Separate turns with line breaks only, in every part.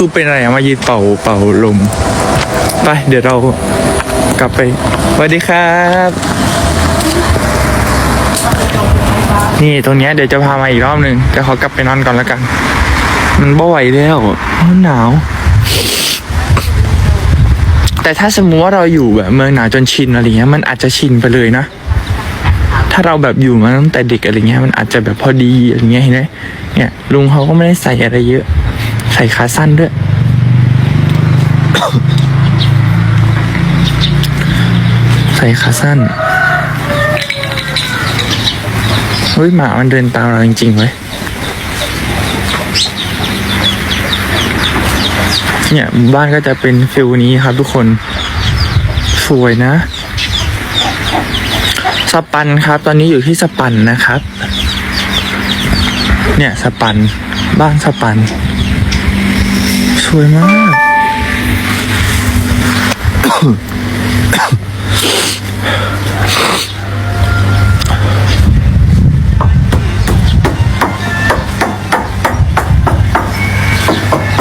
คือเป็นอะไรมายืนเป่าเป่าลมไปเดี๋ยวเรากลับไปสวัสดีครับ นี่ตรงเนี้ยเดี๋ยวจะพามาอีกรอบหนึ่งแต่ขอกลับไปนอนก่อนแล้วกัน มันบ่ไหวแล้วมันหนาว แต่ถ้าสมมติว่าเราอยู่แบบเมืองหนาวจนชินอะไรเงี้ยมันอาจจะชินไปเลยนะถ้าเราแบบอยู่มาตั้งแต่เด็กอะไรเงี้ยมันอาจจะแบบพอดีอะไรเงี้ยเห็นไหมเนี่ยลุงเขาก็ไม่ได้ใส่อะไรเยอะ ส่ขาสั้นด้วย ใส่ขาสั้นเฮ้ยหมามันเดินตามเราจริงๆเว้ยเนี่ยบ้านก็จะเป็นฟิลนี้ครับทุกคนสวยนะ สปันครับ ตอนนี้อยู่ที่สปันนะครับ เนี่ยสปันบ้านสปัน สวยมาก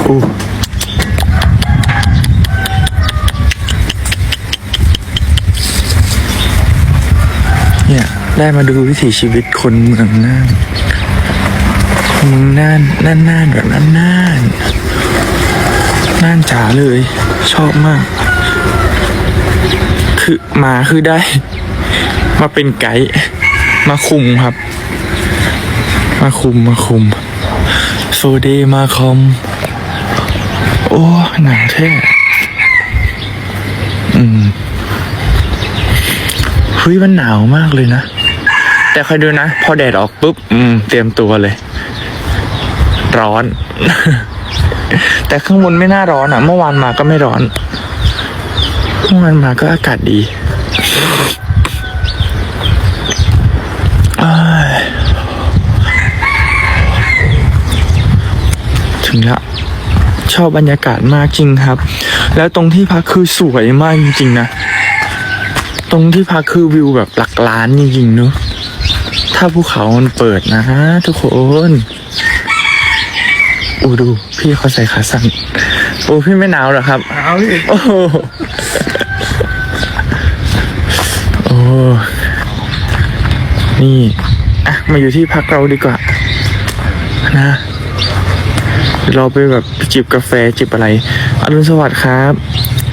อู้เนี่ย ได้มาดูวิถีชีวิตคนเมืองน่านเมืองน่านน่านน่านแบบน่านน่านน่านจ๋า เลย ชอบมาก คือมาคือได้ มาเป็นไกด์มาคุมครับ มาคุมมาคุม โซเดมาคอม โอ้หนาวแท้อืมเฮ้ยมันหนาวมากเลยนะ แต่คอยดูนะ พอแดดออกปุ๊บ อืม เตรียมตัวเลย ร้อน แต่ข้างบนไม่น่าร้อนอะ เมื่อวานมาก็ไม่ร้อนเมื่อวานมาก็อากาศดีถึงล้วชอบบรรยากาศมากจริงครับ แล้วตรงที่พักคือสวยมากจริงๆนะ ตรงที่พักคือวิวแบบหลักล้านจริงๆเนอะถ้าภูเขามันเปิดนะทุกคน อูดู พี่เขาใส่ขาสั้นโอ้พี่ไม่หนาวเหรอครับ
เอาดิ
โอ้โหโอ้นี่อะมาอยู่ที่พักเราดีกว่า นะเดี๋ยวเราไปแบบจิบกาแฟจิบอะไร อรุณสวัสดิ์ครับ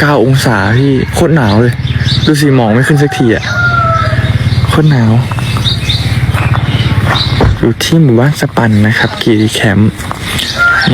9องศาที่โคตรหนาวเลย ดูสิหมองไม่ขึ้นสักทีอะโคตรหนาว อยู่ที่หมู่บ้านสปันนะครับกีรีแคมป์ เ